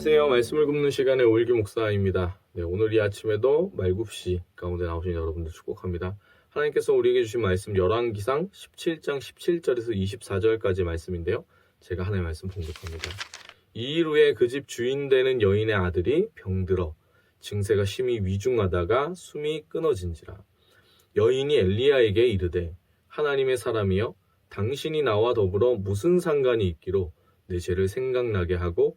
안녕하세요. 말씀을 굽는 시간의 오일기 목사입니다. 네, 오늘 이 아침에도 말굽시 가운데 나오신 여러분들 축복합니다. 하나님께서 우리에게 주신 말씀 열왕기상 17장 17절에서 24절까지 말씀인데요. 제가 하나의 말씀 봉독합니다. 이일 후에 그 집 주인 되는 여인의 아들이 병들어 증세가 심히 위중하다가 숨이 끊어진지라. 여인이 엘리야에게 이르되 하나님의 사람이여 당신이 나와 더불어 무슨 상관이 있기로 내 죄를 생각나게 하고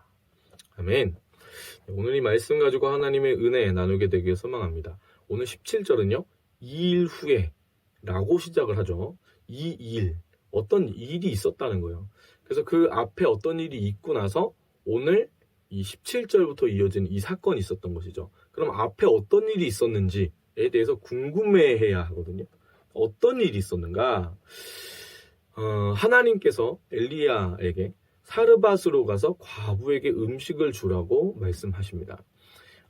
아멘. 오늘 이 말씀 가지고 하나님의 은혜 나누게 되길 소망합니다. 오늘 17절은요 2일 후에 라고 시작을 하죠. 2일 어떤 일이 있었다는 거예요. 그래서 그 앞에 어떤 일이 있고 나서 오늘 이 17절부터 이어진 이 사건이 있었던 것이죠. 그럼 앞에 어떤 일이 있었는지에 대해서 궁금해해야 하거든요. 어떤 일이 있었는가? 어, 하나님께서 엘리야에게 사르밧으로 가서 과부에게 음식을 주라고 말씀하십니다.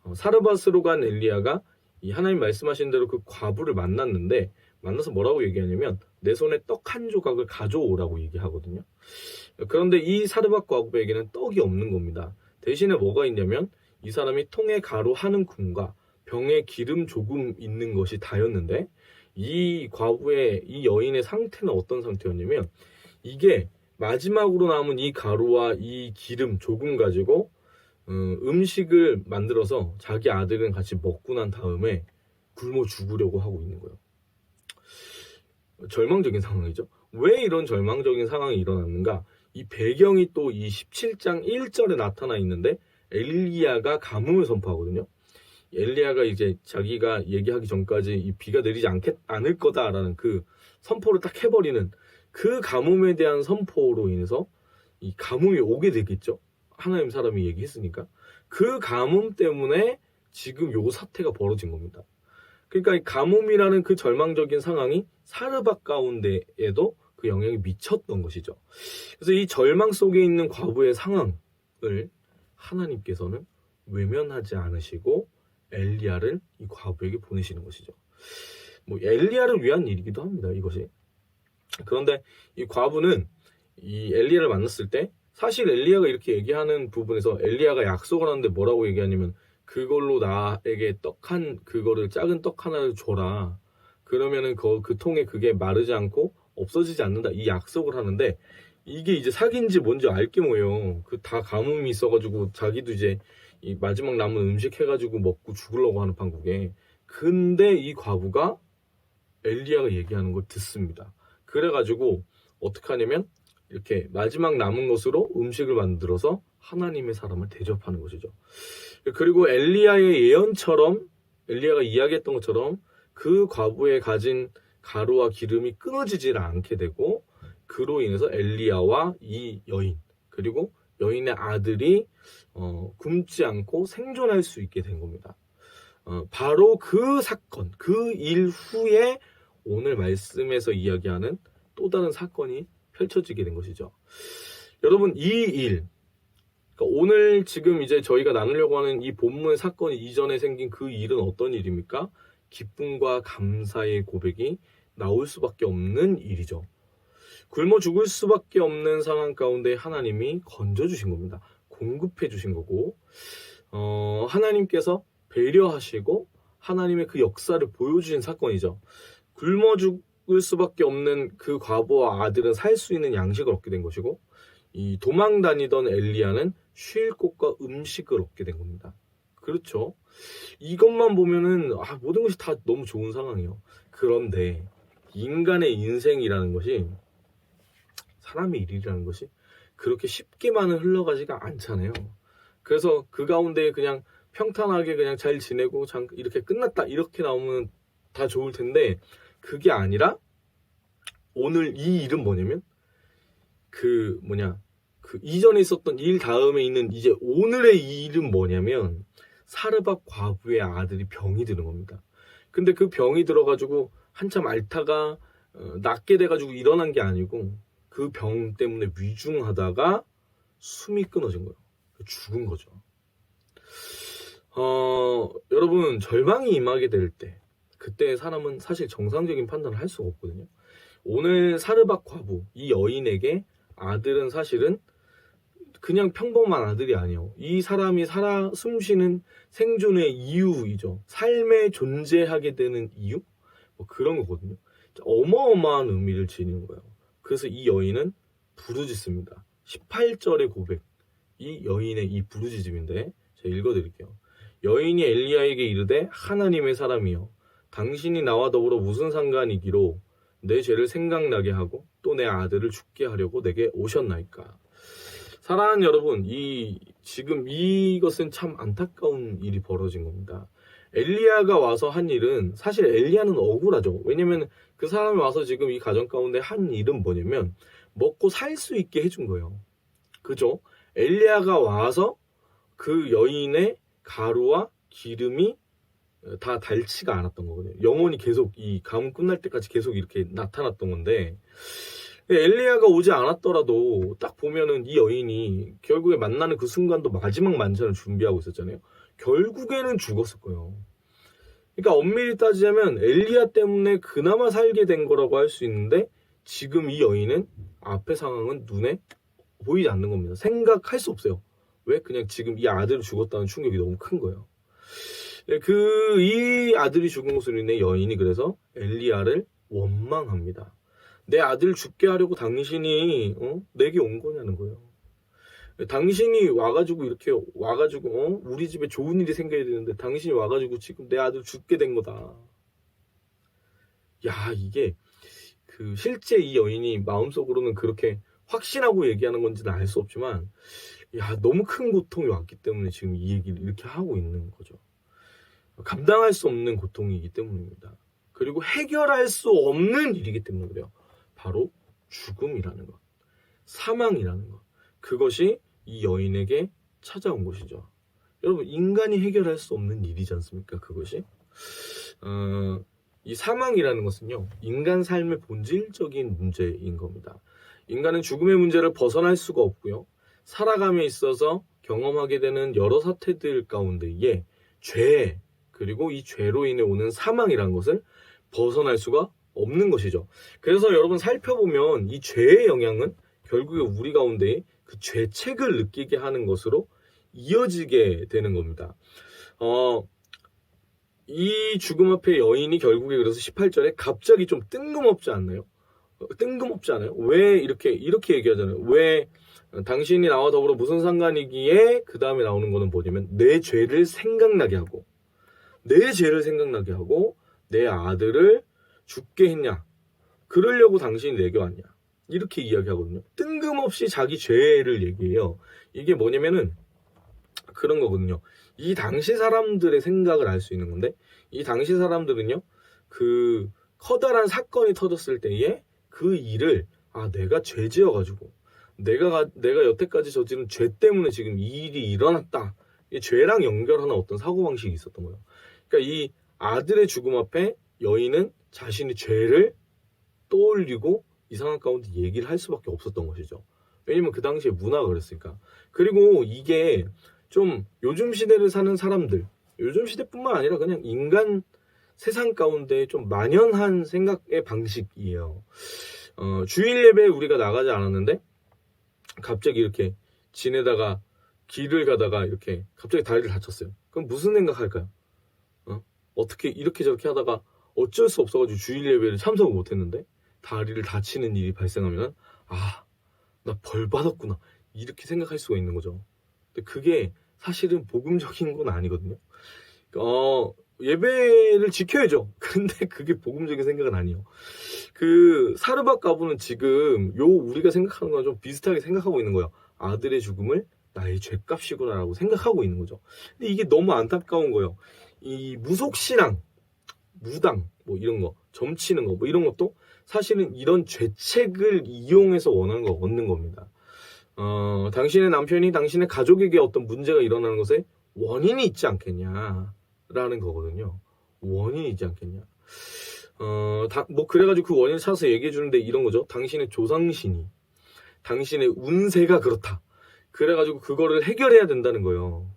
어, 사르밧으로 간 엘리야가 이 하나님 말씀하신 대로 그 과부를 만났는데 만나서 뭐라고 얘기하냐면 내 손에 떡 한 조각을 가져오라고 얘기하거든요. 그런데 이 사르밧 과부에게는 떡이 없는 겁니다. 대신에 뭐가 있냐면 이 사람이 통에 가루 한 움큼과 병에 기름 조금 있는 것이 다였는데 이 과부의 이 여인의 상태는 어떤 상태였냐면 이게 마지막으로 남은 이 가루와 이 기름 조금 가지고 음, 음식을 만들어서 자기 아들은 같이 먹고 난 다음에 굶어 죽으려고 하고 있는 거예요. 절망적인 상황이죠. 왜 이런 절망적인 상황이 일어났는가? 이 배경이 또 이 17장 1절에 나타나 있는데 엘리야가 가뭄을 선포하거든요. 엘리야가 이제 자기가 얘기하기 전까지 이 비가 내리지 않겠, 않을 거다라는 그 선포를 딱 해버리는 그 가뭄에 대한 선포로 인해서 이 가뭄이 오게 되겠죠. 하나님 사람이 얘기했으니까. 그 가뭄 때문에 지금 요 사태가 벌어진 겁니다. 그러니까 이 가뭄이라는 그 절망적인 상황이 사르밧 가운데에도 그 영향이 미쳤던 것이죠. 그래서 이 절망 속에 있는 과부의 상황을 하나님께서는 외면하지 않으시고 엘리야를 이 과부에게 보내시는 것이죠. 뭐 엘리야를 위한 일이기도 합니다. 이것이. 그런데 이 과부는 이 엘리야를 만났을 때 사실 엘리야가 이렇게 얘기하는 부분에서 엘리야가 약속을 하는데 뭐라고 얘기하냐면 그걸로 나에게 떡 한 그거를 작은 떡 하나를 줘라. 그러면은 그, 그 통에 그게 마르지 않고 없어지지 않는다. 이 약속을 하는데 이게 이제 사기인지 뭔지 알게 뭐예요. 그 다 가뭄이 있어가지고 자기도 이제 이 마지막 남은 음식 해가지고 먹고 죽으려고 하는 판국에 근데 이 과부가 엘리야가 얘기하는 걸 듣습니다. 그래가지고 어떻게 하냐면 이렇게 마지막 남은 것으로 음식을 만들어서 하나님의 사람을 대접하는 것이죠. 그리고 엘리야의 예언처럼 엘리야가 이야기했던 것처럼 그 과부에 가진 가루와 기름이 끊어지질 않게 되고 그로 인해서 엘리야와 이 여인 그리고 여인의 아들이 어, 굶지 않고 생존할 수 있게 된 겁니다. 어, 바로 그 사건, 그 일 후에 오늘 말씀에서 이야기하는 또 다른 사건이 펼쳐지게 된 것이죠. 여러분, 이 일, 그러니까 오늘 지금 이제 저희가 나누려고 하는 이 본문의 사건이 이전에 생긴 그 일은 어떤 일입니까? 기쁨과 감사의 고백이 나올 수밖에 없는 일이죠. 굶어 죽을 수밖에 없는 상황 가운데 하나님이 건져 주신 겁니다. 공급해 주신 거고, 어, 하나님께서 배려하시고 하나님의 그 역사를 보여주신 사건이죠. 굶어 죽을 수밖에 없는 그 과부와 아들은 살 수 있는 양식을 얻게 된 것이고, 이 도망 다니던 엘리야는 쉴 곳과 음식을 얻게 된 겁니다. 그렇죠. 이것만 보면은 아, 모든 것이 다 너무 좋은 상황이에요. 그런데 인간의 인생이라는 것이 사람의 일이라는 것이 그렇게 쉽게만은 흘러가지가 않잖아요. 그래서 그 가운데 그냥 평탄하게 그냥 잘 지내고 장- 이렇게 끝났다 이렇게 나오면 다 좋을 텐데 그게 아니라 오늘 이 일은 뭐냐면 그 뭐냐 그 이전에 있었던 일 다음에 있는 이제 오늘의 이 일은 뭐냐면 사르밧 과부의 아들이 병이 드는 겁니다. 근데 그 병이 들어가지고 한참 앓다가 어, 낫게 돼가지고 일어난 게 아니고 그 병 때문에 위중하다가 숨이 끊어진 거예요. 죽은 거죠. 어, 여러분 절망이 임하게 될 때 그때 사람은 사실 정상적인 판단을 할 수가 없거든요. 오늘 사르밧 과부 이 여인에게 아들은 사실은 그냥 평범한 아들이 아니에요. 이 사람이 살아 숨쉬는 생존의 이유이죠. 삶에 존재하게 되는 이유? 뭐 그런 거거든요. 어마어마한 의미를 지니는 거예요. 그래서 이 여인은 부르짖습니다. 18절의 고백. 이 여인의 이 부르짖음인데 제가 읽어드릴게요. 여인이 엘리야에게 이르되 하나님의 사람이여 당신이 나와 더불어 무슨 상관이기로 내 죄를 생각나게 하고 또 내 아들을 죽게 하려고 내게 오셨나이까. 사랑하는 여러분, 이 지금 이것은 참 안타까운 일이 벌어진 겁니다. 엘리야가 와서 한 일은 사실 엘리야는 억울하죠. 왜냐면 그 사람이 와서 지금 이 가정 가운데 한 일은 뭐냐면 먹고 살 수 있게 해준 거예요. 그죠? 엘리야가 와서 그 여인의 가루와 기름이 다 닳지가 않았던 거거든요. 영원히 계속 이 가뭄 끝날 때까지 계속 이렇게 나타났던 건데 엘리야가 오지 않았더라도 딱 보면은 이 여인이 결국에 만나는 그 순간도 마지막 만찬을 준비하고 있었잖아요. 결국에는 죽었을 거예요. 그러니까 엄밀히 따지자면 엘리야 때문에 그나마 살게 된 거라고 할 수 있는데 지금 이 여인은 앞의 상황은 눈에 보이지 않는 겁니다. 생각할 수 없어요. 왜? 그냥 지금 이 아들이 죽었다는 충격이 너무 큰 거예요. 그 이 아들이 죽은 것으로 인해 여인이 그래서 엘리야를 원망합니다. 내 아들 죽게 하려고 당신이 어? 내게 온 거냐는 거예요. 당신이 와가지고 이렇게 와가지고 어? 우리 집에 좋은 일이 생겨야 되는데 당신이 와가지고 지금 내 아들 죽게 된 거다. 야 이게 그 실제 이 여인이 마음속으로는 그렇게 확신하고 얘기하는 건지는 알 수 없지만 야 너무 큰 고통이 왔기 때문에 지금 이 얘기를 이렇게 하고 있는 거죠. 감당할 수 없는 고통이기 때문입니다. 그리고 해결할 수 없는 일이기 때문에 그래요. 바로 죽음이라는 것, 사망이라는 것. 그것이 이 여인에게 찾아온 것이죠. 여러분, 인간이 해결할 수 없는 일이지 않습니까? 그것이. 어, 이 사망이라는 것은요, 인간 삶의 본질적인 문제인 겁니다. 인간은 죽음의 문제를 벗어날 수가 없고요. 살아감에 있어서 경험하게 되는 여러 사태들 가운데에 죄, 그리고 이 죄로 인해 오는 사망이라는 것을 벗어날 수가 없는 것이죠. 그래서 여러분 살펴보면 이 죄의 영향은 결국에 우리 가운데 그 죄책을 느끼게 하는 것으로 이어지게 되는 겁니다. 어, 이 죽음 앞에 여인이 결국에 그래서 18절에 갑자기 좀 뜬금없지 않나요? 어, 뜬금없지 않아요? 왜 이렇게, 이렇게 얘기하잖아요. 왜 당신이 나와 더불어 무슨 상관이기에 그 다음에 나오는 거는 뭐냐면 내 죄를 생각나게 하고 내 죄를 생각나게 하고 내 아들을 죽게 했냐? 그러려고 당신이 내게 왔냐? 이렇게 이야기하거든요. 뜬금없이 자기 죄를 얘기해요. 이게 뭐냐면은 그런 거거든요. 이 당시 사람들의 생각을 알 수 있는 건데 이 당시 사람들은요. 그 커다란 사건이 터졌을 때에 그 일을 아 내가 죄 지어 가지고 내가 내가 여태까지 저지른 죄 때문에 지금 이 일이 일어났다. 이 죄랑 연결하는 어떤 사고 방식이 있었던 거예요. 그러니까 이 아들의 죽음 앞에 여인은 자신의 죄를 떠올리고 이 상황 가운데 얘기를 할 수밖에 없었던 것이죠. 왜냐면 그 당시에 문화가 그랬으니까. 그리고 이게 좀 요즘 시대를 사는 사람들, 요즘 시대뿐만 아니라 그냥 인간 세상 가운데 좀 만연한 생각의 방식이에요. 어, 주일 예배에 우리가 나가지 않았는데 갑자기 이렇게 지내다가 길을 가다가 이렇게 갑자기 다리를 다쳤어요. 그럼 무슨 생각할까요? 어? 어떻게 이렇게 저렇게 하다가 어쩔 수 없어가지고 주일 예배를 참석을 못했는데 다리를 다치는 일이 발생하면 아 나 벌 받았구나 이렇게 생각할 수가 있는 거죠. 근데 그게 사실은 복음적인 건 아니거든요. 어, 예배를 지켜야죠. 근데 그게 복음적인 생각은 아니에요. 그 사르밧 가부는 지금 요 우리가 생각하는 거랑 좀 비슷하게 생각하고 있는 거예요. 아들의 죽음을 나의 죄값이구나라고 생각하고 있는 거죠. 근데 이게 너무 안타까운 거예요. 이 무속신앙, 무당, 뭐 이런 거, 점치는 거, 뭐 이런 것도 사실은 이런 죄책을 이용해서 원하는 거 얻는 겁니다. 어, 당신의 남편이 당신의 가족에게 어떤 문제가 일어나는 것에 원인이 있지 않겠냐라는 거거든요. 원인이 있지 않겠냐. 어, 다, 뭐 그래가지고 그 원인을 찾아서 얘기해 주는데 이런 거죠. 당신의 조상신이, 당신의 운세가 그렇다. 그래가지고 그거를 해결해야 된다는 거예요.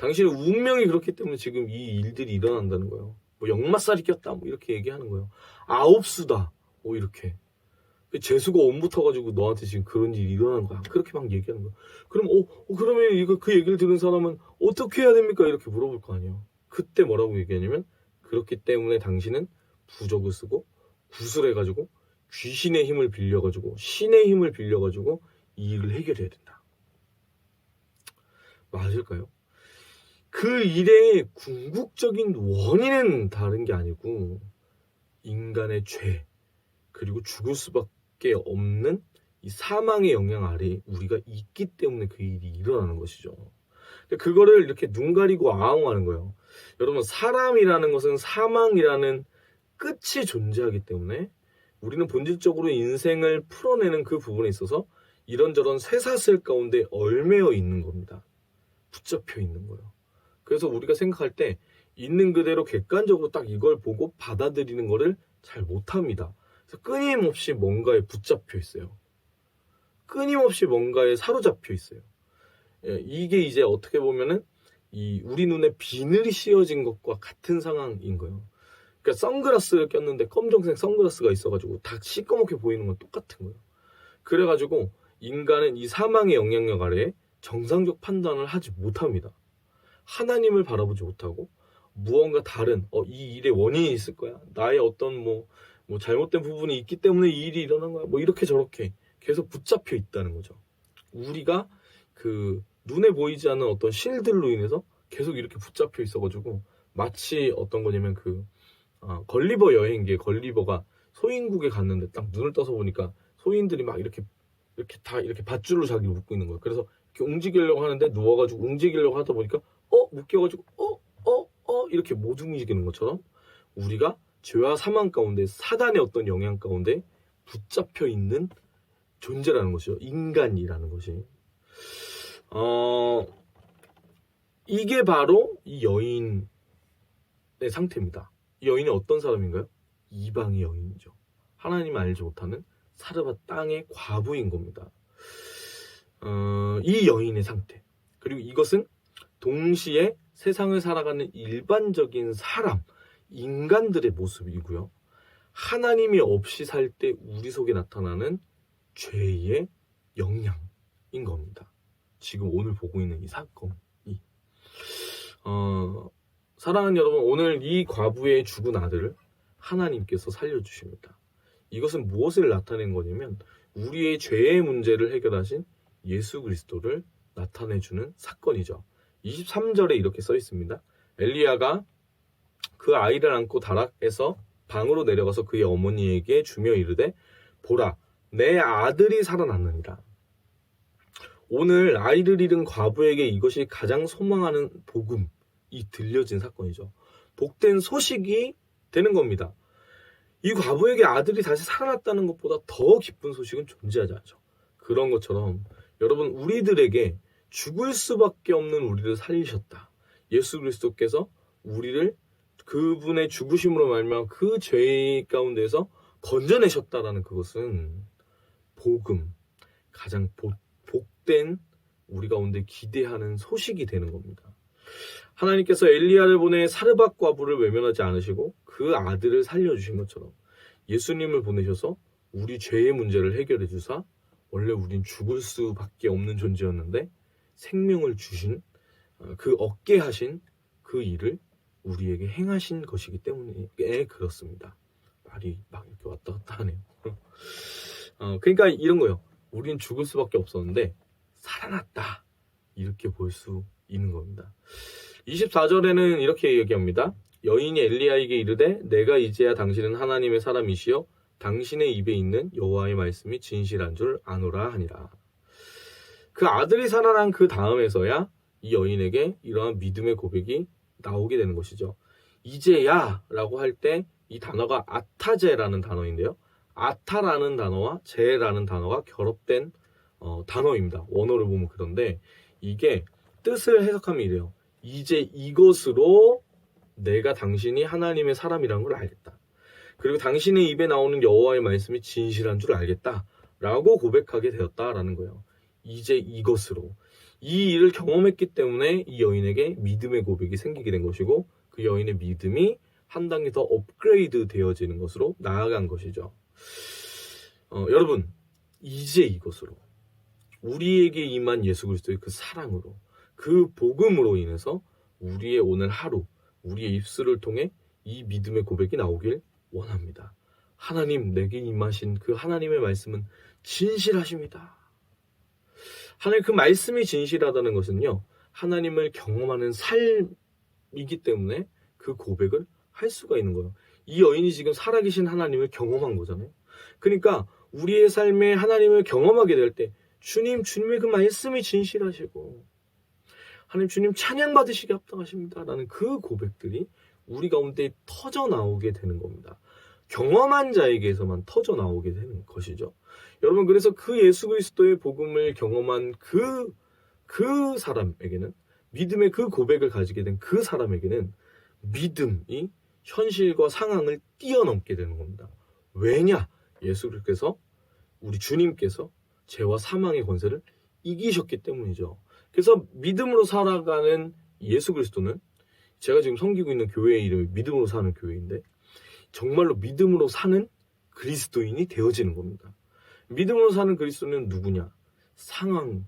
당신의 운명이 그렇기 때문에 지금 이 일들이 일어난다는 거예요. 뭐 역마살이 꼈다, 뭐 이렇게 얘기하는 거예요. 아홉 수다, 뭐 이렇게. 재수가 온 붙어가지고 너한테 지금 그런 일이 일어난 거야. 그렇게 막 얘기하는 거야. 그럼, 어, 어, 그러면 이거 그 얘기를 들은 사람은 어떻게 해야 됩니까? 이렇게 물어볼 거 아니에요. 그때 뭐라고 얘기하냐면, 그렇기 때문에 당신은 부적을 쓰고, 구슬해가지고, 귀신의 힘을 빌려가지고, 신의 힘을 빌려가지고, 이 일을 해결해야 된다. 맞을까요? 그 일의 궁극적인 원인은 다른 게 아니고, 인간의 죄, 그리고 죽을 수밖에 없는 이 사망의 영향 아래 우리가 있기 때문에 그 일이 일어나는 것이죠. 그거를 이렇게 눈 가리고 아웅하는 거예요. 여러분, 사람이라는 것은 사망이라는 끝이 존재하기 때문에 우리는 본질적으로 인생을 풀어내는 그 부분에 있어서 이런저런 쇠사슬 가운데 얼매어 있는 겁니다. 붙잡혀 있는 거예요. 그래서 우리가 생각할 때 있는 그대로 객관적으로 딱 이걸 보고 받아들이는 거를 잘 못합니다. 그래서 끊임없이 뭔가에 붙잡혀 있어요. 끊임없이 뭔가에 사로잡혀 있어요. 예, 이게 이제 어떻게 보면은 이 우리 눈에 비늘이 씌어진 것과 같은 상황인 거예요. 그러니까 선글라스를 꼈는데 검정색 선글라스가 있어가지고 다 시꺼멓게 보이는 건 똑같은 거예요. 그래가지고 인간은 이 사망의 영향력 아래에 정상적 판단을 하지 못합니다. 하나님을 바라보지 못하고 무언가 다른 어, 이 일의 원인이 있을 거야. 나의 어떤 뭐, 뭐 잘못된 부분이 있기 때문에 이 일이 일어난 거야. 뭐 이렇게 저렇게 계속 붙잡혀 있다는 거죠. 우리가 그 눈에 보이지 않는 어떤 실들로 인해서 계속 이렇게 붙잡혀 있어가지고 마치 어떤 거냐면 그 아, 걸리버 여행기에 걸리버가 소인국에 갔는데 딱 눈을 떠서 보니까 소인들이 막 이렇게 이렇게 다 이렇게 밧줄로 자기를 묶고 있는 거예요. 그래서 이렇게 움직이려고 하는데 누워가지고 움직이려고 하다 보니까 어 묶여가지고 어 어, 어, 이렇게 못 움직이는 것처럼 우리가 죄와 사망 가운데 사단의 어떤 영향 가운데 붙잡혀 있는 존재라는 것이죠. 인간이라는 것이. 어, 이게 바로 이 여인의 상태입니다. 이 여인이 어떤 사람인가요? 이방의 여인이죠. 하나님을 알지 못하는 사르밧 땅의 과부인 겁니다. 어, 이 여인의 상태. 그리고 이것은 동시에 세상을 살아가는 일반적인 사람, 인간들의 모습이고요. 하나님이 없이 살 때 우리 속에 나타나는 죄의 영향인 겁니다. 지금 오늘 보고 있는 이 사건이. 어, 사랑하는 여러분, 오늘 이 과부의 죽은 아들을 하나님께서 살려주십니다. 이것은 무엇을 나타낸 거냐면, 우리의 죄의 문제를 해결하신 예수 그리스도를 나타내주는 사건이죠. 23절에 이렇게 써 있습니다. 엘리야가 그 아이를 안고 다락에서 방으로 내려가서 그의 어머니에게 주며 이르되 보라 내 아들이 살아났느니라. 오늘 아이를 잃은 과부에게 이것이 가장 소망하는 복음이 들려진 사건이죠. 복된 소식이 되는 겁니다. 이 과부에게 아들이 다시 살아났다는 것보다 더 기쁜 소식은 존재하지 않죠. 그런 것처럼 여러분 우리들에게 죽을 수밖에 없는 우리를 살리셨다. 예수 그리스도께서 우리를 그분의 죽으심으로 말미암아 그 죄 가운데서 건져내셨다라는 그것은 복음 가장 복, 복된 우리 가운데 기대하는 소식이 되는 겁니다. 하나님께서 엘리야를 보내 사르밧 과부를 외면하지 않으시고 그 아들을 살려주신 것처럼 예수님을 보내셔서 우리 죄의 문제를 해결해 주사 원래 우린 죽을 수밖에 없는 존재였는데 생명을 주신 어, 그 얻게 하신 그 일을 우리에게 행하신 것이기 때문에 그렇습니다. 말이 막 이렇게 왔다 갔다 하네요. 어, 그러니까 이런 거예요. 우린 죽을 수밖에 없었는데 살아났다. 이렇게 볼 수 있는 겁니다. 24절에는 이렇게 얘기합니다. 여인이 엘리야에게 이르되 내가 이제야 당신은 하나님의 사람이시여 당신의 입에 있는 여호와의 말씀이 진실한 줄 아노라 하니라. 그 아들이 살아난 그 다음에서야 이 여인에게 이러한 믿음의 고백이 나오게 되는 것이죠. 이제야 라고 할 때 이 단어가 아타제라는 단어인데요. 아타라는 단어와 제라는 단어가 결합된 어, 단어입니다. 원어를 보면 그런데 이게 뜻을 해석하면 이래요. 이제 이것으로 내가 당신이 하나님의 사람이라는 걸 알겠다. 그리고 당신의 입에 나오는 여호와의 말씀이 진실한 줄 알겠다 라고 고백하게 되었다라는 거예요. 이제 이것으로 이 일을 경험했기 때문에 이 여인에게 믿음의 고백이 생기게 된 것이고 그 여인의 믿음이 한 단계 더 업그레이드 되어지는 것으로 나아간 것이죠. 어, 여러분 이제 이것으로 우리에게 임한 예수 그리스도의 그 사랑으로 그 복음으로 인해서 우리의 오늘 하루 우리의 입술을 통해 이 믿음의 고백이 나오길 원합니다. 하나님 내게 임하신 그 하나님의 말씀은 진실하십니다. 하나님 그 말씀이 진실하다는 것은요. 하나님을 경험하는 삶이기 때문에 그 고백을 할 수가 있는 거예요. 이 여인이 지금 살아계신 하나님을 경험한 거잖아요. 그러니까 우리의 삶에 하나님을 경험하게 될 때 주님, 주님의 그 말씀이 진실하시고 하나님 주님 찬양 받으시게 합당하십니다 라는 그 고백들이 우리 가운데 터져 나오게 되는 겁니다. 경험한 자에게서만 터져 나오게 되는 것이죠. 여러분 그래서 그 예수 그리스도의 복음을 경험한 그그 사람에게는 믿음의 그 고백을 가지게 된 그 사람에게는 믿음이 현실과 상황을 뛰어넘게 되는 겁니다. 왜냐? 예수께서 우리 주님께서 죄와 사망의 권세를 이기셨기 때문이죠. 그래서 믿음으로 살아가는 예수 그리스도는 제가 지금 섬기고 있는 교회의 이름이 믿음으로 사는 교회인데 정말로 믿음으로 사는 그리스도인이 되어지는 겁니다. 믿음으로 사는 그리스도는 누구냐? 상황,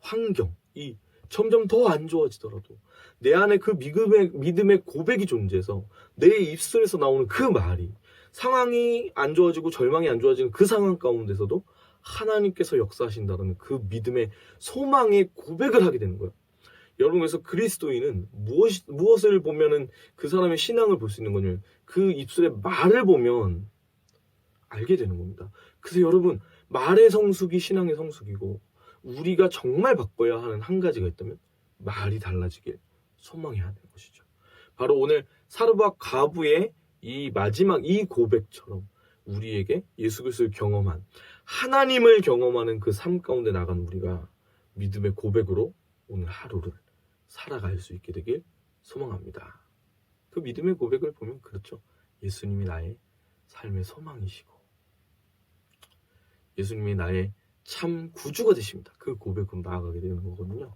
환경 이 점점 더 안 좋아지더라도 내 안에 그 믿음의, 믿음의 고백이 존재해서 내 입술에서 나오는 그 말이 상황이 안 좋아지고 절망이 안 좋아지는 그 상황 가운데서도 하나님께서 역사하신다는 그 믿음의 소망의 고백을 하게 되는 거예요. 여러분 그래서 그리스도인은 무엇 무엇을 보면은 그 사람의 신앙을 볼 수 있는 거냐면 그 입술의 말을 보면 알게 되는 겁니다. 그래서 여러분 말의 성숙이 신앙의 성숙이고 우리가 정말 바꿔야 하는 한 가지가 있다면 말이 달라지길 소망해야 하는 것이죠. 바로 오늘 사르바 가부의 이 마지막 이 고백처럼 우리에게 예수 그리스도를 경험한 하나님을 경험하는 그 삶 가운데 나간 우리가 믿음의 고백으로 오늘 하루를 살아갈 수 있게 되길 소망합니다. 그 믿음의 고백을 보면 그렇죠. 예수님이 나의 삶의 소망이시고 예수님이 나의 참 구주가 되십니다. 그 고백으로 나아가게 되는 거거든요.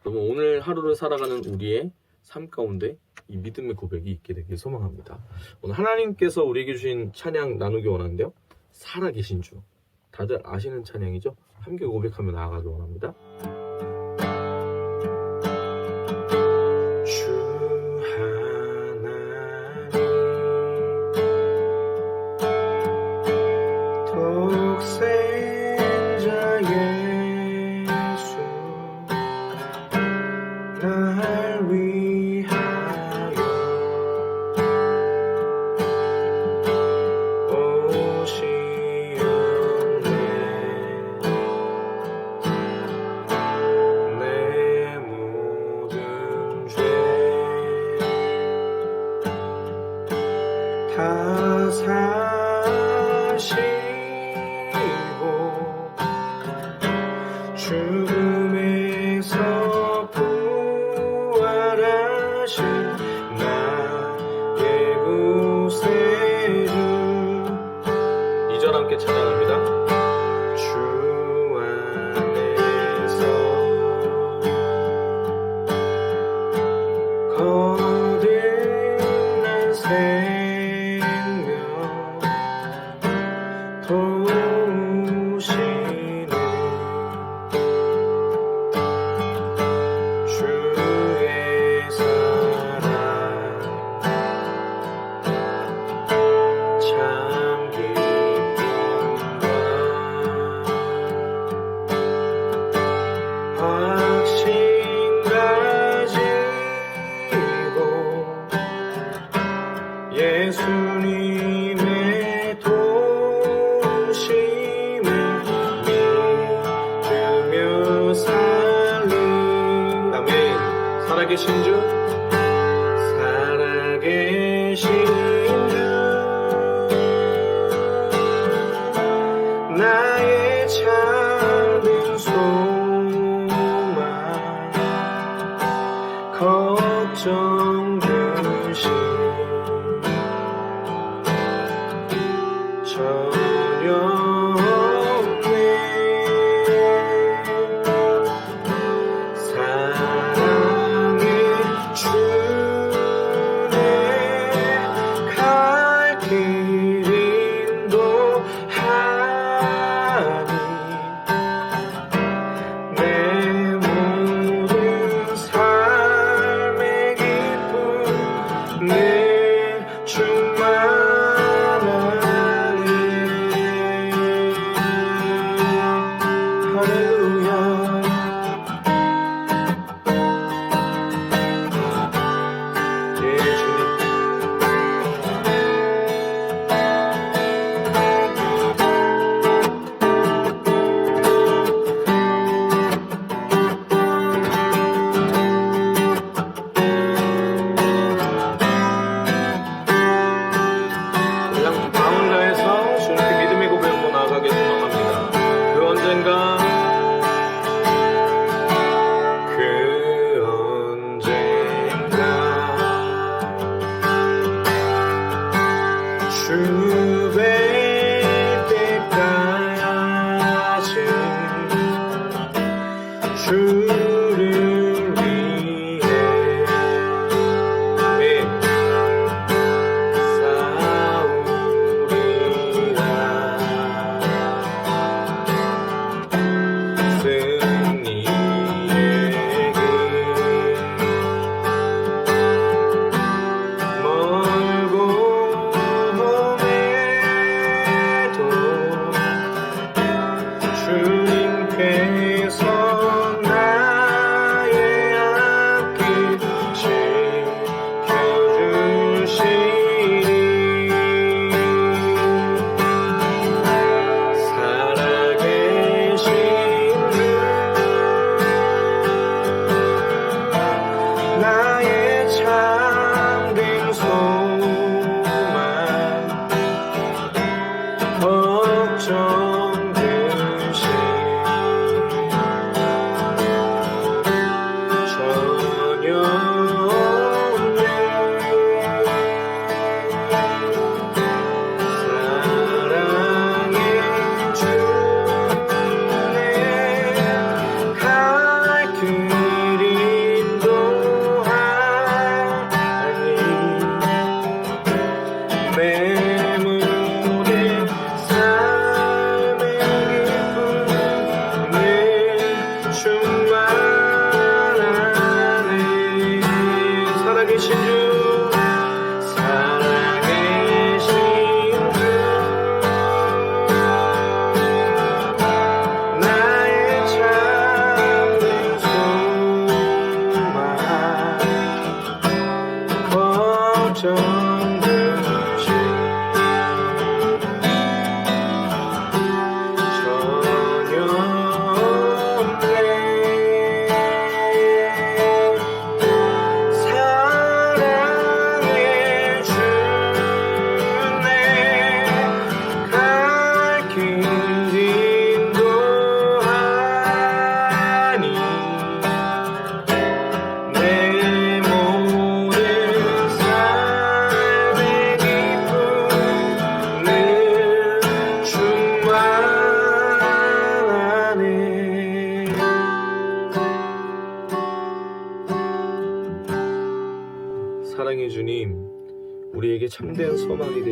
그러면 오늘 하루를 살아가는 우리의 삶 가운데 이 믿음의 고백이 있게 되길 소망합니다. 오늘 하나님께서 우리에게 주신 찬양 나누기 원하는데요. 살아계신 주. 다들 아시는 찬양이죠? 함께 고백하며 나아가기 원합니다.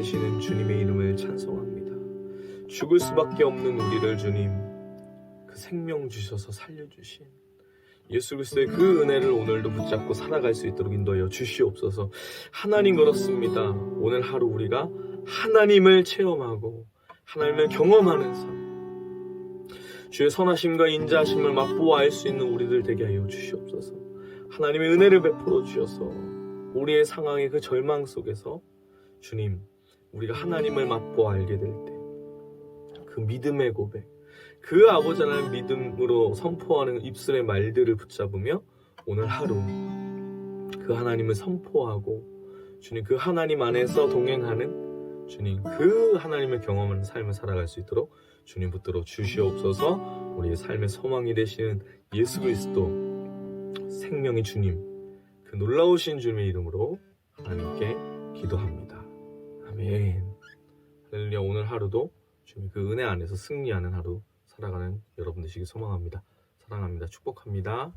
되시는 주님의 이름을 찬송합니다. 죽을 수밖에 없는 우리를 주님, 그 생명 주셔서 살려주신 예수 그리스도의 그 은혜를 오늘도 붙잡고 살아갈 수 있도록 인도하여 주시옵소서. 하나님 그렇습니다. 오늘 하루 우리가 하나님을 체험하고 하나님을 경험하는 삶. 주의 선하심과 인자하심을 맛보아 알 수 있는 우리들 되게 하여 주시옵소서. 하나님의 은혜를 베풀어 주셔서 우리의 상황의 그 절망 속에서 주님, 우리가 하나님을 맛보아 알게 될 때, 그 믿음의 고백, 그 아버지 하나님 믿음으로 선포하는 입술의 말들을 붙잡으며 오늘 하루 그 하나님을 선포하고 주님 그 하나님 안에서 동행하는 주님 그 하나님을 경험하는 삶을 살아갈 수 있도록 주님 붙들어 주시옵소서. 우리의 삶의 소망이 되시는 예수 그리스도 생명의 주님 그 놀라우신 주님의 이름으로 하나님께 기도합니다. 아멘. 할렐루야 오늘 하루도 주님 그 은혜 안에서 승리하는 하루 살아가는 여러분 되시길 소망합니다. 사랑합니다. 축복합니다.